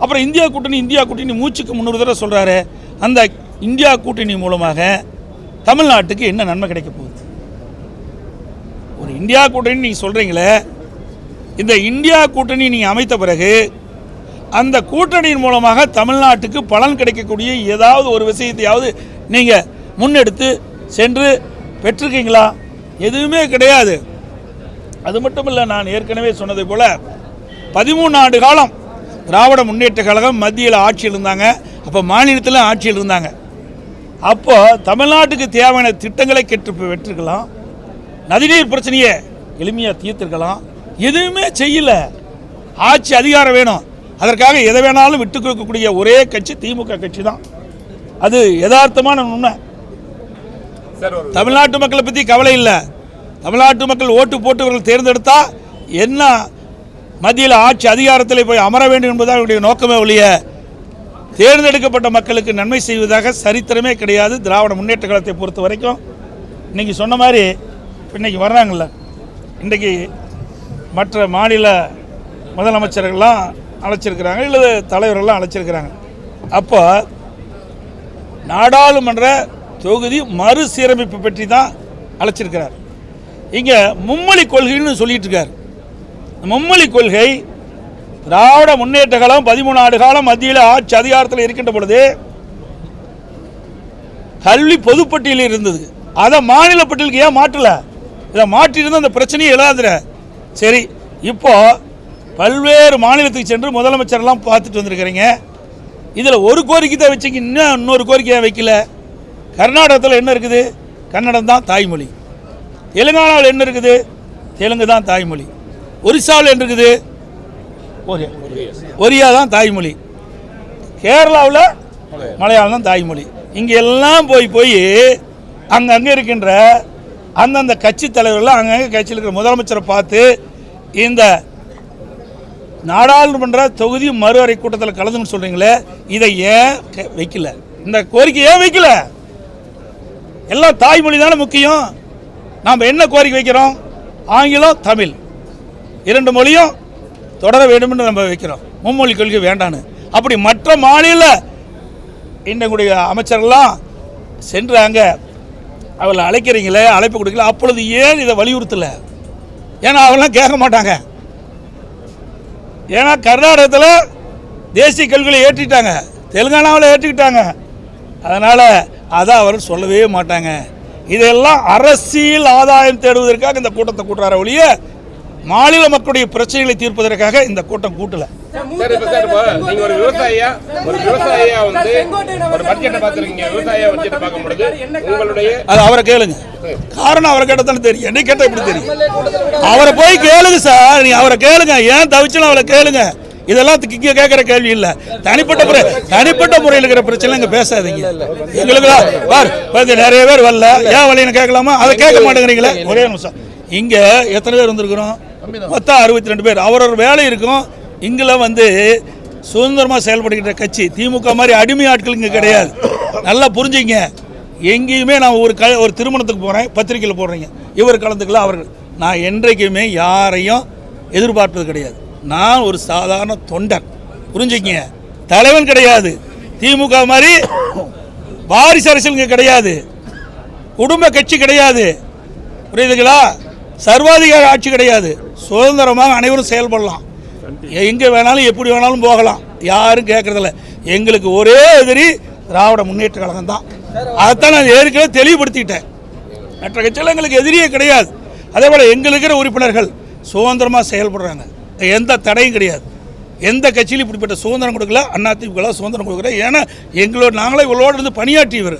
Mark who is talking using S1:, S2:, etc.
S1: அப்புறம் இந்தியா கூட்டணி இந்தியா கூட்டணி மூச்சுக்கு முன்னூறு தடவை சொல்கிறாரு அந்த இந்தியா கூட்டணி மூலமாக தமிழ்நாட்டுக்கு என்ன நன்மை கிடைக்க போகுது? ஒரு இந்தியா கூட்டணி நீங்கள் சொல்கிறீங்களே இந்த இந்தியா கூட்டணி நீங்கள் அமைத்த பிறகு அந்த கூட்டணியின் மூலமாக தமிழ்நாட்டுக்கு பலன் கிடைக்கக்கூடிய ஏதாவது ஒரு விஷயத்தையாவது நீங்கள் முன்னெடுத்து சென்று பெற்றிருக்கீங்களா? எதுவுமே கிடையாது. அது மட்டும் இல்லை நான் ஏற்கனவே சொன்னதை போல் பதிமூணு ஆண்டு காலம் திராவிட முன்னேற்ற கழகம் மத்தியில் ஆட்சியில் இருந்தாங்க. அப்போ மாநிலத்தில் ஆட்சியில் இருந்தாங்க. அப்போ தமிழ்நாட்டுக்கு தேவையான திட்டங்களை கெட்டு பெற்றிருக்கலாம் நதிநீர் பிரச்சனையை எளிமையாக தீர்த்திருக்கலாம். எதுவுமே செய்யல. ஆட்சி அதிகாரம் வேணும். அதற்காக எதை வேணாலும் விட்டு கொடுக்கக்கூடிய ஒரே கட்சி திமுக கட்சி தான் அது யதார்த்தமான உண்மை. தமிழ்நாட்டு மக்களை பற்றி கவலை இல்லை. தமிழ்நாட்டு மக்கள் ஓட்டு போட்டு இவர்கள் தேர்ந்தெடுத்தா என்ன மத்தியில் ஆட்சி அதிகாரத்தில் போய் அமர வேண்டும் என்பதாக அவருடைய நோக்கமே ஒழிய தேர்ந்தெடுக்கப்பட்ட மக்களுக்கு நன்மை செய்வதாக சரித்திரமே கிடையாது. திராவிட முன்னேற்ற காலத்தை பொறுத்த வரைக்கும் இன்னைக்கு சொன்ன மாதிரி இன்னைக்கு வர்றாங்கல்ல. இன்றைக்கி மற்ற மாநில முதலமைச்சர்கள்லாம் அழைச்சிருக்கிறாங்க இல்லை தலைவர்கள்லாம் அழைச்சிருக்கிறாங்க. அப்போ நாடாளுமன்ற தொகுதி மறுசீரமைப்பு பற்றி தான் அழைச்சிருக்கிறார். இங்கே மும்மொழி கொள்கைன்னு சொல்லிட்டு இருக்கார். மும்மொழி கொள்கை திராவிட முன்னேற்ற காலம் பதிமூணு ஆண்டு காலம் மத்தியில் ஆட்சி அதிகாரத்தில் இருக்கின்ற பொழுது கல்வி பொதுப்பட்டியலில் இருந்தது. அதை மாநில பட்டியலுக்கு ஏன் மாற்றல? இதை மாற்றியிருந்தா அந்த பிரச்சனையே இல்லாதுற சரி இப்போ பல்வேறு மாநிலத்துக்கு சென்று முதலமைச்சர்லாம் பார்த்துட்டு வந்திருக்கிறீங்க. இதில் ஒரு கோரிக்கை தான் வச்சுங்க இன்னும் இன்னொரு கோரிக்கையாக வைக்கல? கர்நாடகத்தில் என்ன இருக்குது? கன்னடம் தான் தாய்மொழி. தெலுங்கானாவில் என்ன இருக்குது? தெலுங்கு தான் தாய்மொழி. ஒரிசாவில் என்ன இருக்குது ஒரியா தான் தாய்மொழி. கேரளாவில் மலையாளம் தான் தாய்மொழி. இங்கே எல்லாம் போய் போய் அங்கங்கே இருக்கின்ற அந்தந்த கட்சி தலைவர்கள் அங்கங்கே கட்சியில் இருக்கிற முதலமைச்சரை பார்த்து இந்த நாடாளுமன்ற தொகுதி மறு அறை கூட்டத்தில் கலந்துன்னு சொல்கிறீங்களே இதை ஏன் வைக்கல? இந்த கோரிக்கை ஏன் வைக்கல? எல்லாம் தாய்மொழி தானே முக்கியம். நாம் என்ன கோரிக்கை வைக்கிறோம்? ஆங்கிலம் தமிழ். இரண்டு மொழியும் தொடர வேண்டும்னு நம்ம வைக்கிறோம். மும்மொழி கொள்கை வேண்டான்னு. அப்படி மற்ற மாநில இன்னக்கூடிய அமைச்சர்கள்லாம் சென்றாங்க. அவளை அழைக்கிறீங்களே அழைப்பு கொடுக்கல. அப்பொழுது ஏன் இதை வலியுறுத்தலை? ஏன்னா அவெல்லாம் கேட்க மாட்டாங்க. ஏன்னா கர்நாடகத்தில் தேசிய கல்விகளை ஏற்றிட்டாங்க. தெலுங்கானாவில் ஏற்றிக்கிட்டாங்க. அதனால் அதை அவர் சொல்லவே மாட்டாங்க. இதெல்லாம் அரசியல் ஆதாயம் தேடுவதற்காக இந்த கூட்டத்தை கூட்டுறார ஒழிய மாநில மக்களுடைய பிரச்சனைகளை தீர்ப்பதற்காக இந்த கூட்டம் கூட்டல.
S2: நீங்க ஒரு விவசாயியா ஒரு விவசாயியா வந்து ஒரு பட்ஜெட்டை பார்த்துருக்கீங்க. விவசாயியா பட்ஜெட்டை பார்க்கும் பொழுது உங்களுடைய
S1: அது அவரை கேளுங்க. காரணம் அவரை கேட்டதானே தெரியும். என்னை கேட்டால் எப்படி தெரியும்? அவரை போய் கேளுங்க சார். நீ அவரை கேளுங்க. ஏன் தவிச்சலும் அவரை கேளுங்க. இதெல்லாம் இங்கே கேட்குற கேள்வி இல்லை. தனிப்பட்ட முறை தனிப்பட்ட முறையில் இருக்கிற பிரச்சனை இங்கே பேசாதீங்க. எங்களுக்கு பார் பாரு, நிறைய பேர் வரல. ஏன் வழின்னு கேட்கலாமா? அதை கேட்க மாட்டேங்கிறீங்களே? ஒரே நிமிஷம். இங்கே எத்தனை பேர் வந்திருக்கிறோம்? மொத்தம் அறுபத்தி ரெண்டு பேர் அவரோட வேலை இருக்கும். இங்கே வந்து சுதந்திரமாக செயல்படுகின்ற கட்சி. திமுக மாதிரி அடிமை ஆட்கள் இங்கே கிடையாது. நல்லா புரிஞ்சுங்க. எங்கேயுமே நான் ஒரு க ஒரு திருமணத்துக்கு போகிறேன் பத்திரிக்கையில் போடுறீங்க. இவர் கலந்துக்கலாம் அவர்கள். நான் என்றைக்குமே யாரையும் எதிர்பார்ப்பது கிடையாது. நான் ஒரு சாதாரண தொண்டர் புரிஞ்சுக்கிங்க தலைவன் கிடையாது. திமுக மாதிரி வாரிசு அரசியல் கிடையாது. குடும்ப கட்சி கிடையாது. புரியுதுங்களா? சர்வாதிகார ஆட்சி கிடையாது. சுதந்திரமாக அனைவரும் செயல்படலாம். எங்கே வேணாலும் எப்படி வேணாலும் போகலாம். யாரும் கேட்கறதில்ல. எங்களுக்கு ஒரே எதிரி திராவிட முன்னேற்ற கழகம் தான். அதைத்தான் நான் ஏற்கனவே தெளிவுபடுத்திட்டேன். மற்ற கட்சியில் எங்களுக்கு எதிரியே கிடையாது. அதே போல் எங்களுக்கிற உறுப்பினர்கள் சுதந்திரமாக செயல்படுறாங்க. எந்த தடையும் கிடையாது. எந்த கட்சியிலும் இப்படிப்பட்ட சுதந்திரம் கொடுக்கல. அதிமுக சுதந்திரம் கொடுக்கல. ஏன்னா எங்களோட நாங்களே இவ்வளோடு இருந்து பணியாற்றியவர்.